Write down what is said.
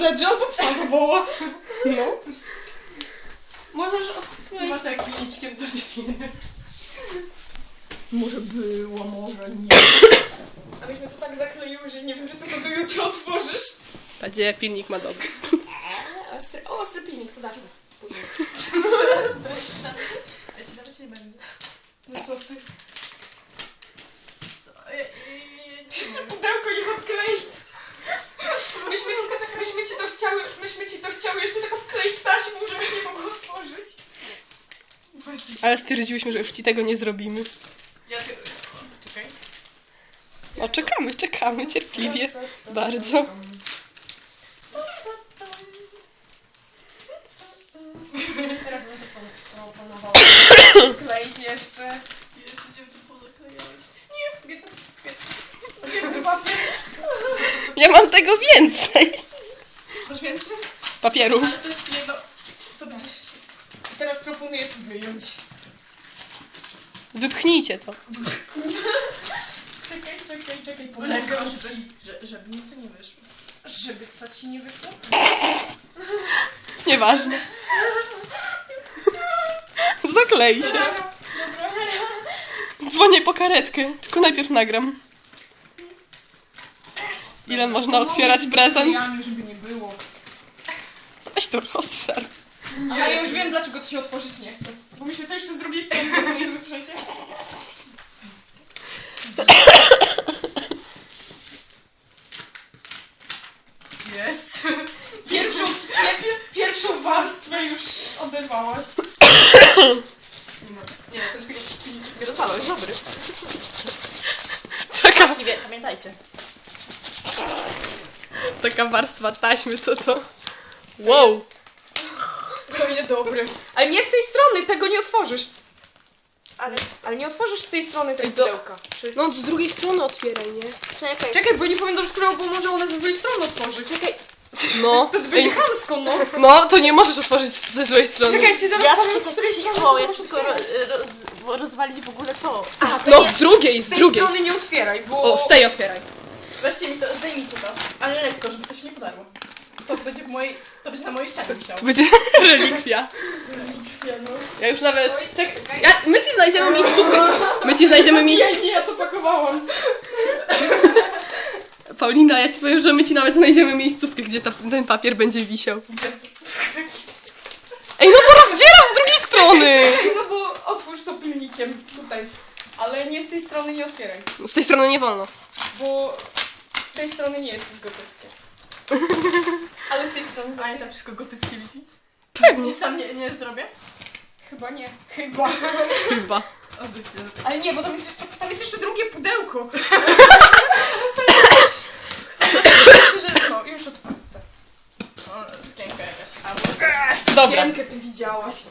zadrze, albo psa zawoła. No. Możesz odkryć. Masz jak kliniczkiem do drzwi. Może było, może nie. A myśmy to tak zakleiły, że nie wiem, czy ty to do jutro otworzysz. Nadzieja pilnik ma dobry. Eee, ostry, o, ostry pilnik, to dajmy. Później. Ja ci dawać nie będę. No co ty? Co? Ja, ja, ja, ja, Jeszcze pudełko niech odkleić. Myśmy ci, to, myśmy ci to chciały, myśmy ci to chciały jeszcze tylko wkleić taśmą, żebyś nie mogła otworzyć. Ale stwierdziłyśmy, że już ci tego nie zrobimy. ja ty... Czekaj. No czekamy, czekamy cierpliwie. Bardzo. Teraz będę proponowała kleić jeszcze. Jezu, gdzie tu pozaklejałeś? Nie, nie, nie. Nie, chyba Ja mam tego więcej. Masz więcej? Papieru. Ale to jest jedno... To będzie... Teraz proponuję to wyjąć. Wypchnijcie to. Czekaj, czekaj, czekaj, Ale pomogę żeby, ci. że, żeby mi to nie wyszło. Żeby co ci nie wyszło? Nieważne. Zaklejcie. Dobra. Dzwonię po karetkę. Tylko najpierw nagram. Ile można otwierać prezent? Ja żeby nie było. Weź to rozszar. A ja już wiem, dlaczego to się otworzyć nie chce. To jeszcze z drugiej strony zaklejemy przecież. Jest. Pierwszą, pier, pierwszą warstwę już oderwałaś. Nie, ten kliniczek nie rozwalałeś, dobry. Taka, Nie wiem, pamiętajcie. taka warstwa taśmy to to. Wow. To niedobry. Ale nie z tej strony, tego nie otworzysz. Ale... Ale nie otworzysz z tej strony tego to- pudełka. Czy... No z drugiej strony otwieraj, nie? Czekaj. Czekaj, bo nie powiem dobrze, skoro bo może ona ze złej strony otworzy. Czekaj, No. to będzie Ej, chamsko, no. no, to nie możesz otworzyć ze złej strony. Czekaj, ci zaraz Ja powiem, tylko z której cicho, ja tylko ro, roz, rozwalić w ogóle to. A, to No nie. z drugiej, Z z tej drugiej. strony nie otwieraj, bo... O, z tej otwieraj. Weźcie mi to, zdejmijcie to. Ale lekko, żeby to się nie podarło. To będzie w mojej, to będzie na mojej ścianie wisiało. To będzie relikwia. no. Ja już nawet... Oj, Czek, czekaj. ja, my ci znajdziemy miejscówkę. My ci znajdziemy miejsce... Nie, nie, ja to pakowałam. Paulina, ja ci powiem, że my ci nawet znajdziemy miejscówkę, gdzie ta, ten papier będzie wisiał. Ej, no bo rozdzielasz z drugiej strony! Czekaj, no bo otwórz to pilnikiem tutaj. Ale nie z tej strony nie otwieraj. Z tej strony nie wolno. Bo z tej strony nie jest już gotyckie. Ale z tej strony za... A tam wszystko gotyckie widzi? Pewnie. Nic sam nie, nie zrobię? Chyba nie. Chyba. Chyba. O, za chwilę. Ale nie, bo tam jest jeszcze, tam jest jeszcze drugie pudełko. No, już otwarte. O, skienka jakaś. A, bo... Dobra. Piękę ty widziałaś.